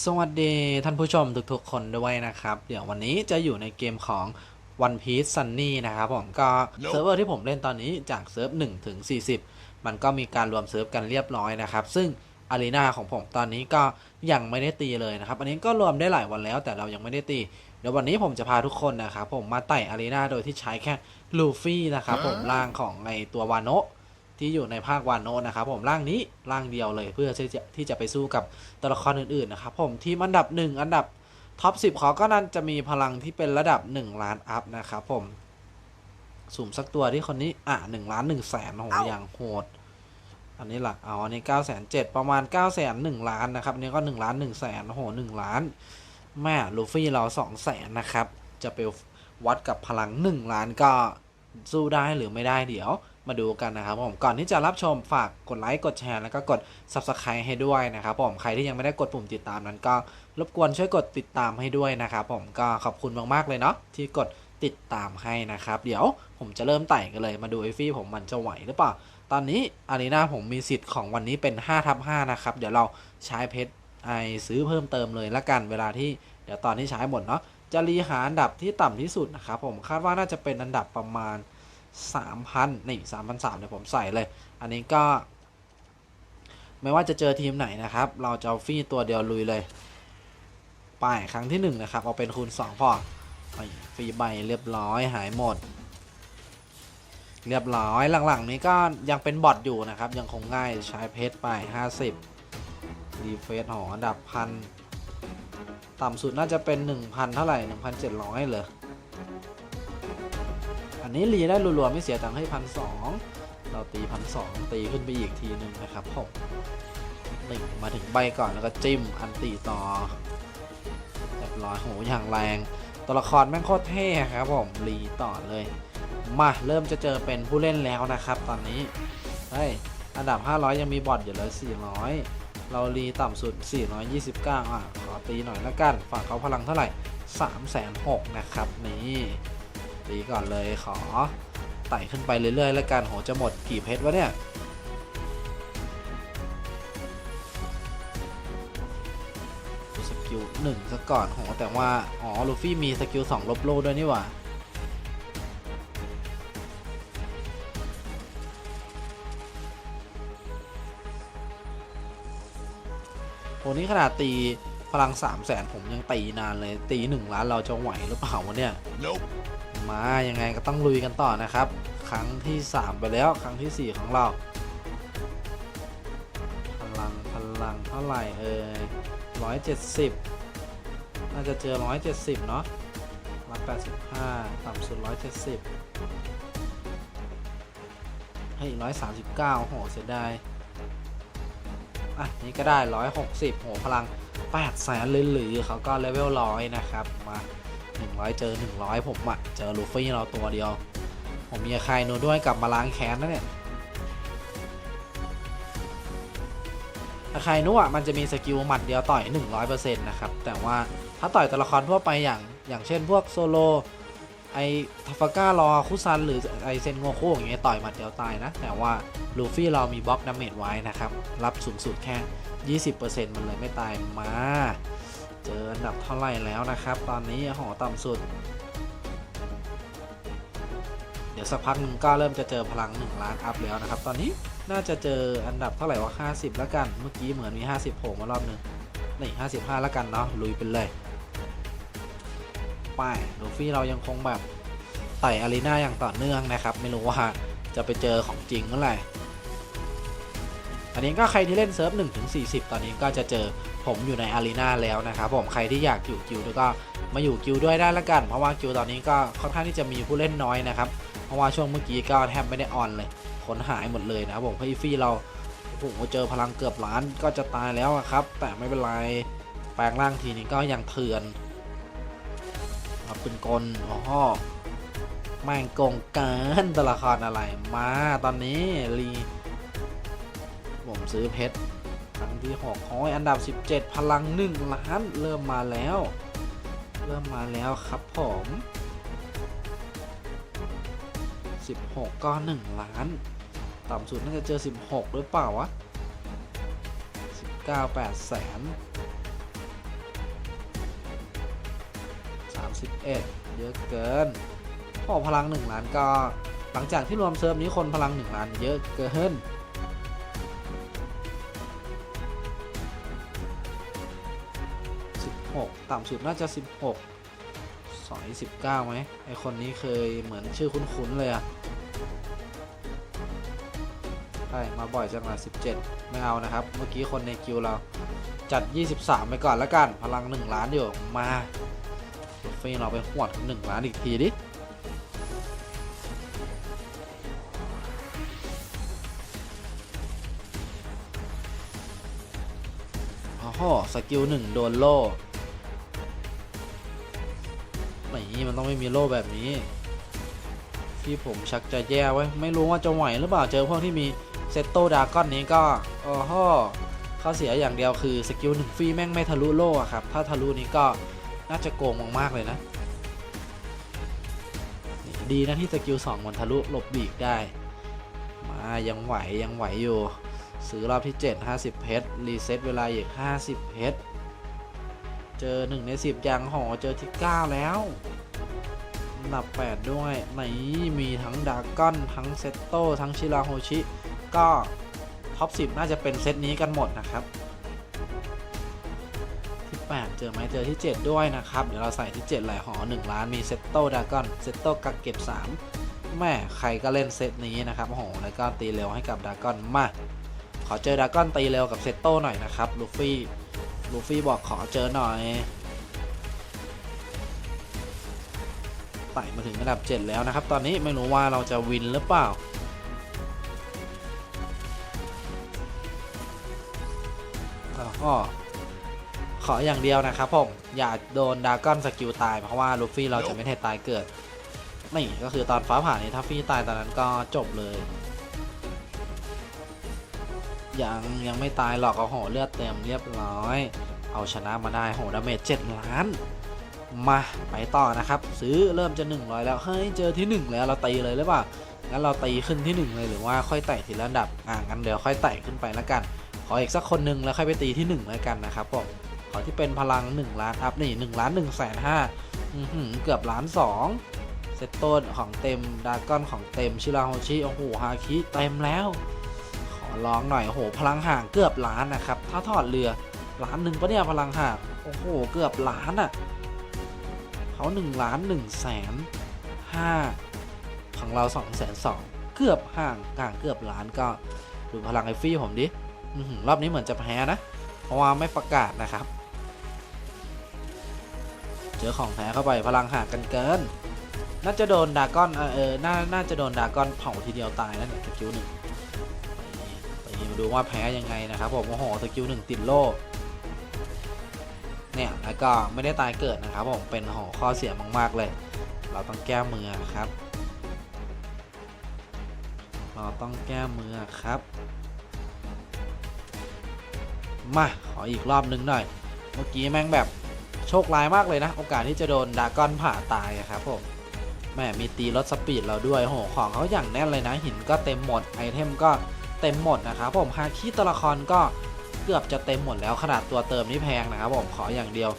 สวัสดีท่านผู้ชมทุกๆคนด้วยนะครับ เดี๋ยววันนี้จะอยู่ในเกมของ One Piece Sunny นะครับผมก็เซิร์ฟเวอร์ที่ผมเล่นตอนนี้จากเซิร์ฟ1ถึง 40 มันก็มีการรวมเซิร์ฟกันเรียบร้อยนะครับ ซึ่งอารีนาของผมตอนนี้ก็ยังไม่ได้ตีเลยนะครับ อันนี้ก็รวมได้หลายวันแล้วแต่เรายังไม่ได้ตี เดี๋ยววันนี้ผมจะพาทุกคนนะครับผมมาไต่อารีนาโดยที่ใช้แค่ลูฟี่นะครับผมร่างของไอตัววานโนะ ที่อยู่ในภาควานโนะนะครับผมร่างนี้ร่างเดียวเลยเพื่อที่จะที่จะไปสู้กับตัวละครอื่นๆนะครับผมทีมอันดับ 1 อันดับท็อป10เขาก็นั่นจะมีพลังที่เป็นระดับ 1 ล้านอัพนะครับผมสุ่มสักตัวที่คนนี้อะ1ล้าน1แสนโอ้โหอย่างโหด อันนี้หลักเอาอันนี้9 0 0 0 0ประมาณ9 0 0 0 0 1ล้านนะครับอันนี้ก็1ล้าน1แสนโอ้โห1ล้าน แม่ลูฟี่เรา2แสนนะครับ จะไปวัดกับพลัง1ล้านก็สู้ได้หรือไม่ได้เดี๋ยว มาดูกันนะครับผมก่อนที่จะรับชมฝากกดไลค์กดแชร์แล้วก็กด Subscribe ให้ด้วยนะครับผมใครที่ยังไม่ได้กดปุ่มติดตามนั้นก็รบกวนช่วยกดติดตามให้ด้วยนะครับผมก็ขอบคุณมากๆเลยเนาะที่กดติดตามให้นะครับ เดี๋ยวผมจะเริ่มไต่กันเลยมาดูไอฟี่ผมมันจะไหวหรือเปล่า ตอนนี้อารีนาผมมีสิทธิ์ของวันนี้เป็น5ทับ5นะครับเดี๋ยวเราใช้เพชรไอซื้อเพิ่มเติมเลยละกันเวลาที่เดี๋ยวตอนที่ใช้หมดเนาะจะรีหาอันดับที่ต่ำที่สุดนะครับผมคาดว่าน่าจะเป็นอันดับประมาณ 3,000นี่3,300เดี๋ยผมใส่เลย อันนี้ก็ ไม่ว่าจะเจอทีมไหนนะครับ เราจะฟรีตัวเดียวลุยเลยไปครั้งที่ 1 นะครับ เอาเป็นคูณ 2 พอฟรีใบเรียบร้อยหายหมด เรียบร้อยหลังๆ นี้ก็ยังเป็นบอทอยู่นะครับ ยังคงง่ายใช้เพชรไป 50รีเฟซหออันดับพันต่ำสุดน่าจะเป็น 1,000 เท่าไหร่ 1,700เลยอั นนี้รีได้รัวๆไม่เสียตังค์ให้พันสองเราตีพันสองตีขึ้นไปอีกทีหนึ่งนะครับผมหนึ่งมาถึงใบก่อนแล้วก็จิ้มอันตีต่อเรียบร้อยโหอย่างแรง ตัวละครแม่งโคตรเท่ครับผมรีต่อเลย มาเริ่มจะเจอเป็นผู้เล่นแล้วนะครับ ตอนนี้เฮ้ยอันดับ 500 ยังมีบอทอยู่เลย 400 เรารีต่ำสุด 429 อะ ขอตีหน่อยละกัน ฝั่งเขาพลังเท่าไหร่ 3 6 0 0นะครับ นี่ ตีก่อนเลยขอไต่ขึ้นไปเรื่อยๆ แล้วกันโหจะหมดกี่เพชรวะเนี่ยสกิลหนึ่งซะก่อนโหแต่ว่า อ๋อ ลูฟี่มีสกิลสองลบโลด้วยนี่หว่าโหนี่ขนาดตีพลัง3 0 0แสนผมยังตีนานเลยตี 1 ล้านเราจะไหวหรือเปล่าวะเนี่ย Nope. มายังไงก็ต้องลุยกันต่อนะครับ ครั้งที่ 3 ไปแล้วครั้งทีสี่ 4 ของเรา พลังพลังเท่าไหร่เอ่ยร้อยเจ็ดสิบน่าจะเจอร้อยเจ็ดสิบเนาะร้อยแปดสิบห้าต่ำสุดร้อยเจ็ดสิบเฮ้ยร้อยสามสิบเก้าโหเสียดายอะนี่ก็ได้ร้อยหกสิบโหพลังแปดแสนเลยหรือเขาก็เลเวลร้อยนะครับมา หนึ่งร้อยเจอหนึ่งร้อยผมอะเจอลูฟี่เราตัวเดียว ผมมีใครโนด้วยกลับมาล้างแค้นนะเนี่ยอาคายนุอะมันจะมีสกิลหมัดเดียวต่อย 100%นะครับ แต่ว่าถ้าต่อยตัวละครทั่วไปอย่างอย่างเช่นพวกโซโลไอทัฟาก้ารอคุซัน หรือไอเซนโงโคอย่างเงี้ยต่อยหมัดเดียวตายนะ แต่ว่าลูฟี่เรามีบล็อกดาเมจไว้นะครับ รับสูงสุดแค่ 20%มันเลยไม่ตายมา เจออันดับเท่าไหร่แล้วนะครับ ตอนนี้หอต่ำสุด เดี๋ยวสักพักหนึ่งก็เริ่มจะเจอพลัง 1 ล้านอัพแล้วนะครับ ตอนนี้น่าจะเจออันดับเท่าไหร่ว่า50 แล้วกัน เมื่อกี้เหมือนมี 50โผล่มารอบหนึงนี่55 แล้วกันเนาะลุยไปเลยไปลูฟี่เรายังคงแบบไต่อารีนาอย่างต่อเนื่องนะครับ ไม่รู้ว่าจะไปเจอของจริงเมื่อไหร่อันนี้ก็ใครที่เล่นเซิร์ฟ1ถึง40 ตอนนี้ก็จะเจอ ผมอยู่ในอารีนาแล้วนะครับผมใครที่อยากอยู่กิลด์ก็มาอยู่กิลด์ด้วยได้ละกัน เพราะว่ากิลด์ตอนนี้ก็ค่อนข้างที่จะมีผู้เล่นน้อยนะครับ เพราะว่าช่วงเมื่อกี้ก็แทบไม่ได้ออนเลยคนหายหมดเลยนะครับผมเพราะอีฟี่เราโอ้โหเจอพลังเกือบล้านก็จะตายแล้วครับ แต่ไม่เป็นไรแปลงร่างทีนี้ก็ยังเถื่อนเอาเป็นกลอ๋อแม่งโกงเกินตัวละครอะไรมาตอนนี้รีผมซื้อเพชร ที่หกขอยอันดับ 17 พลัง 1 ล้านเริ่มมาแล้ว เริ่มมาแล้วครับผม 16 ก็ 1 ล้าน ต่ำสุดน่าจะเจอ 16 หรือเปล่าวะ 19 8 แสน 31 เยอะเกินพอพลัง 1 ล้านก็หลังจากที่รวมเซิร์ฟนี้คนพลัง 1 ล้านเยอะเกิน ต่ำสุดน่าจะ 16สอย19ไหมไอคนนี้เคยเหมือนชื่อคุ้นๆเลยอะใช่มาบ่อยจังละ17 ไม่เอานะครับ เมื่อกี้คนในคิวเราจัด 23 ไปก่อนแล้วกัน พลัง 1 ล้านอยู่ มาลูฟี่เราไปหวดกับ1ล้านอีกทีดิโอ้โหสกิลหนึ่งโดนโล่ มันต้องไม่มีโล่แบบนี้ ที่ผมชักจะแย่ไว้ยไม่รู้ว่าจะไหวหรือเปล่าเจอพวกที่มีเซตโตดากอนนี้ก็โอ้โหข้อเสียอย่างเดียวคือสกิลหนึ่งฟรีแม่งไม่ทะลุโล่อะครับ ถ้าทะลุนี้ก็น่าจะโกงมากๆเลยนะ ดีนะที่สกิล2มันทะลุหลบบีกได้ มายังไหวยังไหวอยู่ ซื้อรอบที่ 7 50 เพชรรีเซ็ตเวลาอีก 50 เพชรเจอ 1 ใน 10ยังหอเจอที่ 9 แล้ว ดับ 8 ด้วยไหนมีทั้งดากอนทั้งเซตโตทั้งชิราโฮชิ ก็ท็อป 10 น่าจะเป็นเซตนี้กันหมดนะครับที่8เจอไหมเจอที่ 7 ด้วยนะครับ เดี๋ยวเราใส่ที่ 7 หลายหอ 1 ล้านมีเซตโตดากอนเซตโตกักเก็บ 3 แม่ใครก็เล่นเซตนี้นะครับโอ้โหแล้วก็ตีเร็วให้กับดากอนมา ขอเจอดากอนตีเร็วกับเซตโต้หน่อยนะครับลูฟี่ลูฟี่บอกขอเจอหน่อย ไต่มาถึงระดับ 7 แล้วนะครับ ตอนนี้ไม่รู้ว่าเราจะวินหรือเปล่า ก็ขออย่างเดียวนะครับผม อย่าโดนดากอนสกิลตาย เพราะว่าลูฟี่เราจะไม่ให้ตายเกิดไม่ก็คือตอนฟ้าผ่านี่ถ้าฟี่ตายตอนนั้นก็จบเลย ยังยังไม่ตายหรอกเอาโหเลือดเต็มเรียบร้อย เอาชนะมาได้โหดาเมจ7ล้าน มาไปต่อนะครับ ซื้อเริ่มจะ100แล้วเฮ้ยเจอที่ 1 แล้วเราตีเลยหรือเปล่างั้นเราตีขึ้นที่ 1 เลยหรือว่าค่อยไต่ทีละระดับอ่างั้นเดี๋ยวค่อยไต่ขึ้นไปแล้วกัน ขออีกสักคนหนึ่งแล้วค่อยไปตีที่ 1 แล้วกันนะครับผมขอที่เป็นพลัง 1 ล้านอัพนี่1ล้าน1แสนห้าเกือบล้าน2เซตโต้นของเต็มดากอนของเต็มชิราโฮชิโอ้โหฮาคิเต็มแล้ว ขอลองหน่อยโอ้โหพลังห่างเกือบล้านนะครับถ้าถอดเรือล้านหนึ่งปะเนี่ยพลังห่างโอ้โหเกือบล้านอะ่ะ เขาหนึ่งล้านหนึ่งแสนห้าของเราสองแสนสองเกือบห่างห่างเกือบล้านก็ดูพลังไอฟี่ผมดิรอบนี้เหมือนจะแพ้นะ เพราะว่าไม่ประกาศนะครับ เจอของแท้เข้าไปพลังห่างกันเกิน น่าจะโดนดากอนเออเออน่าน่าจะโดนดากอนเผาทีเดียวตายแล้วเนี่ยสกิลหนึ่งไปมาดูว่าแพ้ยังไงนะครับผมโอ้โหสกิลหนึ่งติดโล่ เนี่ยแล้วก็ไม่ได้ตายเกิดนะครับผมเป็นหอข้อเสียมากๆเลย เราต้องแก้มือครับ เราต้องแก้มือครับ มาขออีกรอบนึงหน่อย เมื่อกี้แม่งแบบโชคร้ายมากเลยนะ โอกาสที่จะโดนดากอนผ่าตายครับผมแม่มีตีรถสปีดเราด้วยโอ้โหของเขาอย่างแน่นเลยนะหินก็เต็มหมดไอเทมก็เต็มหมดนะครับผมฮาคิตัวละครก็ เกือบจะเต็มหมดแล้วขนาดตัวเติมนี่แพงนะครับผมขออย่างเดียว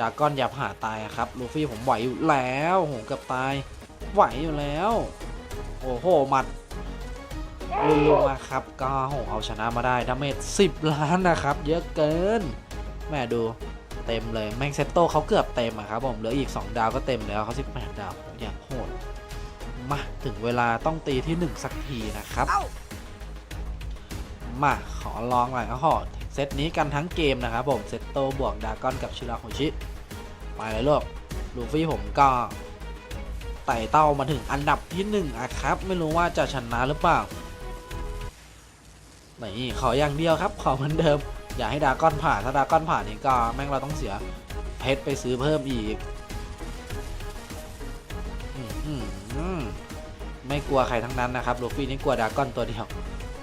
ดาก้อนอย่าผ่าตายครับลูฟี่ผมไหวอยู่แล้วโหเกือบตายไหวอยู่แล้วโอ้โหหมัดรัวๆครับก็โหเอาชนะมาได้ดาเมจ10 ล้านนะครับ เยอะเกิน แม่ดูเต็มเลยแมงเซตโตเขาเกือบเต็มอะครับผมเหลืออีก 2 ดาวก็เต็มแล้วเขา18 ดาวอย่างโหดมาถึงเวลาต้องตีที่ 1 สักทีนะครับ มาขอลองหน่อยอ๋อเซ ตนี้กันทั้งเกมนะครับผมเซตโตบวกดากอนกับชิราโฮชิ ไปเลยลูกลูฟี่ผมก็ไต่เต้ามาถึงอันดับที่หนึ่งอะครับ ไม่รู้ว่าจะชนะหรือเปล่านี่ขออย่างเดียวครับ ขอเหมือนเดิม อย่าให้ดากอนผ่านถ้าดากอนผ่านนี่ก็แม่งเราต้องเสียเพชรไปซื้อเพิ่มอีกไม่กลัวใครทั้งนั้นนะครับลูฟี่นี่กลัวดากอนตัวเดียว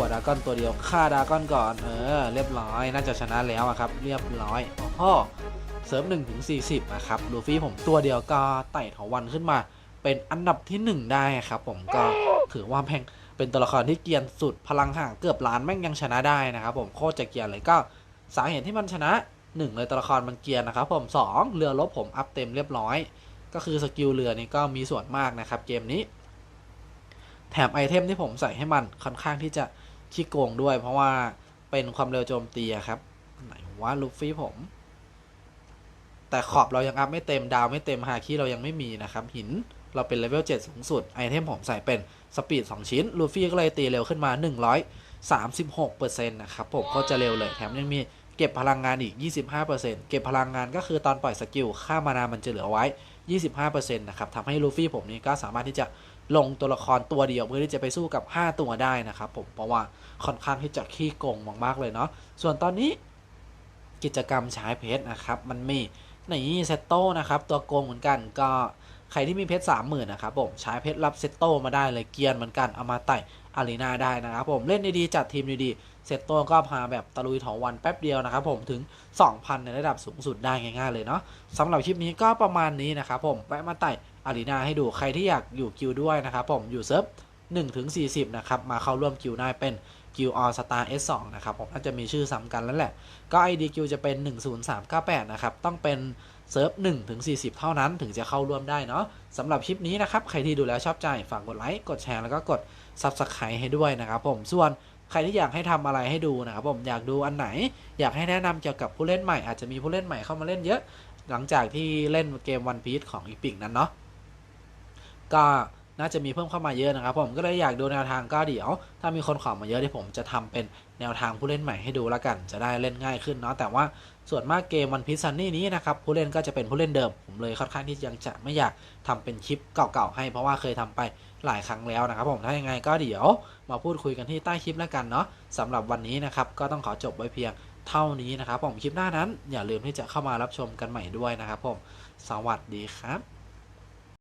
วดากอนตัวเดียวฆ่าดากอนก่อนเออเรียบร้อยน่าจะชนะแล้วครับ เรียบร้อยโอ้โหเสริม1ถึง40นะครับลูฟี่ผมตัวเดียวก็ไต่ถาวันขึ้นมา เป็นอันดับที่ 1 ได้ครับผมก็ถือว่าแพงเป็นตัวละครที่เกียนสุดพลังห่างเกือบล้านแม่งยังชนะได้นะครับผมโคตรจะเกียนเลยก็สาเหตุที่มันชนะ1เลยตัวละครมันเกียนนะครับผม2เรือรบผมอัพเต็มเรียบร้อย ก็คือสกิลเรือนี่ก็มีส่วนมากนะครับเกมนี้ แถมไอเทมที่ผมใส่ให้มันค่อนข้างที่จะ ขี้โกงด้วย เพราะว่าเป็นความเร็วโจมตีครับไหนว่าลูฟี่ผม แต่ขอบเรายังอัพไม่เต็มดาวไม่เต็มฮาคิเรายังไม่มีนะครับ หินเราเป็นเลเวล7สูงสุดไอเทมผมใส่เป็นสปีด2 ชิ้นลูฟี่ก็เลยตีเร็วขึ้นมา 136%นะครับผมก็จะเร็วเลยแถมยังมีเก็บพลังงานอีก 25%เก็บพลังงานก็คือตอนปล่อยสกิลค่ามานามันจะเหลือไว้ 25%นะครับทำให้ลูฟี่ผมนี้ก็สามารถที่จะลงตัวละครตัวเดียวเพื่อที่จะไปสู้กับ 5 ตัวได้นะครับผมเพราะว่าค่อนข้างที่จะขี้โกงมากๆเลยเนาะส่วนตอนนี้กิจกรรมใช้เพชรนะครับมันมีในเซตโต้นะครับตัวโกงเหมือนกันก็ใครที่มีเพชรสามหมื่นนะครับผมใช้เพชรรับเซตโต้มาได้เลยเกียนเหมือนกันเอามาไต่ อารีนาได้นะครับผมเล่นดีๆจัดทีมดีๆเซตโต้ก็พาแบบตะลุยถอวันแป๊บเดียวนะครับผมถึง 2,000 ในระดับสูงสุดได้ง่ายๆเลยเนาะสำหรับคลิปนี้ก็ประมาณนี้นะครับผมแวะมาไต่อารีนาให้ดูใครที่อยากอยู่กิวด้วยนะครับผมอยู่เซิร์ฟ1ถึง40 นะครับ มาเข้าร่วมกิวได้เป็นกิวออสตาร์ S2 นะครับผมน่าจะมีชื่อซ้ำกันแล้วแหละ ก็ ID กิวจะเป็น 10398 นะครับ ต้องเป็น เซิร์ฟ1ถึง 40 เท่านั้นถึงจะเข้าร่วมได้เนาะสำหรับคลิปนี้นะครับ ใครที่ดูแล้วชอบใจ ฝากกดไลค์ กดแชร์ แล้วก็กด Subscribe ให้ด้วยนะครับผม ส่วนใครที่อยากให้ทำอะไรให้ดูนะครับผมอยากดูอันไหน อยากให้แนะนำเกี่ยวกับผู้เล่นใหม่อาจจะมีผู้เล่นใหม่เข้ามาเล่นเยอะ หลังจากที่เล่นเกมวันพี e ของอีพิกนั้นเนาะก็ น่าจะมีเพิ่มเข้ามาเยอะนะครับผมก็เลยอยากดูแนวทางก็เดี๋ยว ถ้ามีคนขอมาเยอะที่ผมจะทำเป็นแนวทางผู้เล่นใหม่ให้ดูแล้วกัน จะได้เล่นง่ายขึ้นเนาะแต่ว่าส่วนมากเกมวันพิซซันนี่นี้นะครับผู้เล่นก็จะเป็นผู้เล่นเดิม ผมเลยค่อนข้างที่ยังจะไม่อยากทำเป็นคลิปเก่าๆให้เพราะว่าเคยทำไปหลายครั้งแล้วนะครับผมถ้ายังไงก็เดี๋ยวมาพูดคุยกันที่ใต้คลิปแล้วกันเนาะสำหรับวันนี้นะครับก็ต้องขอจบไว้เพียงเท่านี้นะครับผมคลิปหน้านั้นอย่าลืมที่จะเข้ามารับชมกันใหม่ด้วยนะครับผม สวัสดีครับ